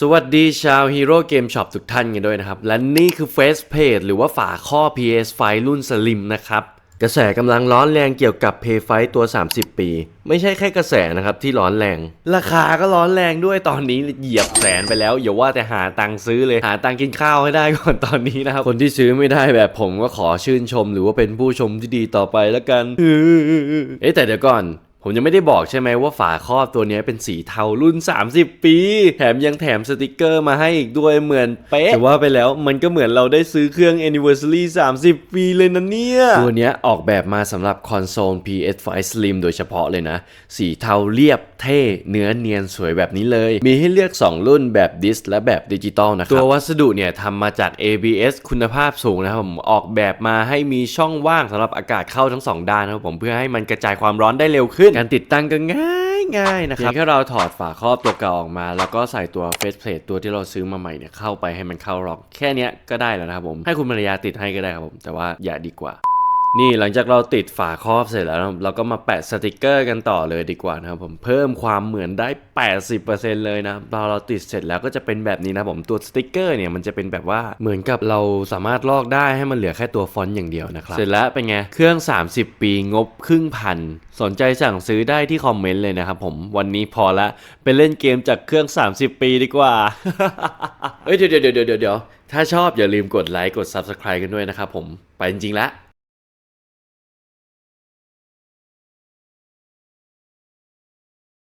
สวัสดีชาว Hero Game Shop ทุกท่านกันด้วยนะครับ และนี่คือ Face Page หรือว่าฝาข้อ PS5 รุ่น Slim นะครับ กระแสกำลังร้อนแรงเกี่ยวกับ p a y f i ตัว 30 ปี ไม่ใช่แค่กระแสนะครับที่ร้อนแรง ราคาก็ร้อนแรงด้วยตอนนี้เหยียบแสนไปแล้ว อย่าว่าแต่หาตังค์ซื้อเลยหาตังค์กินข้าวให้ได้ก่อนตอนนี้นะครับ คนที่ซื้อไม่ได้แบบผมก็ขอชื่นชม หรือว่าเป็นผู้ชมที่ดีต่อไปแล้วกันเอ๊ะแต่เดี๋ยวก่อน ผมยังไม่ได้บอกใช่ไหมว่าฝาครอบตัวเนี้ยเป็นสีเทารุ่น 30 ปี แถมยังแถมสติกเกอร์มาให้อีกด้วยเหมือนเป๊ะแต่ว่าไปแล้วมันก็เหมือนเราได้ซื้อเครื่อง Anniversary 30 ปีเลยนะเนี่ย ตัวเนี้ยออกแบบมาสำหรับคอนโซล PS5 Slim โดยเฉพาะเลยนะ สีเทาเรียบเท่เนื้อเนียนสวยแบบนี้เลย มีให้เลือก 2 รุ่นแบบดิสและแบบดิจิตอลนะครับ ตัววัสดุเนี่ยทำมาจาก ABS คุณภาพสูงนะครับผมออกแบบมาให้มีช่องว่างสำหรับอากาศเข้าทั้งสองด้านนะครับผมเพื่อให้มันกระจายความร้อนได้เร็วขึ้นการติดตั้งก็ง่ายง่ายนะครับเพียงแค่เราถอดฝาครอบตัวเก่าออกมา แล้วก็ใส่ตัวเฟสเพลทตัวที่เราซื้อมาใหม่เนี่ยเข้าไปให้มันเข้าล็อก แค่นี้ก็ได้แล้วนะครับผมให้คุณภรรยาติดให้ก็ได้ครับผมแต่ว่าอย่าดีกว่า นี่หลังจากเราติดฝาครอบเสร็จแล้ว เราก็มาแปะสติกเกอร์กันต่อเลยดีกว่านะครับผมเพิ่มความเหมือนได้ 80%เลยนะพอเราติดเสร็จแล้วก็จะเป็นแบบนี้นะผมตัวสติกเกอร์เนี่ยมันจะเป็นแบบว่าเหมือนกับเราสามารถลอกได้ให้มันเหลือแค่ตัวฟอนต์อย่างเดียวนะครับเสร็จแล้วเป็นไงเครื่อง 30 ปีงบครึ่งพันสนใจสั่งซื้อได้ที่คอมเมนต์เลยนะครับผมวันนี้พอละไปเล่นเกมจากเครื่อง 30 ปีดีกว่าเอ้ยเดี๋ยวเดี๋ยวเดี๋ยวเดี๋ยวถ้าชอบอย่าลืมกดไลค์กด Subscribe กันด้วยนะครับผมไปจริงๆแล้ว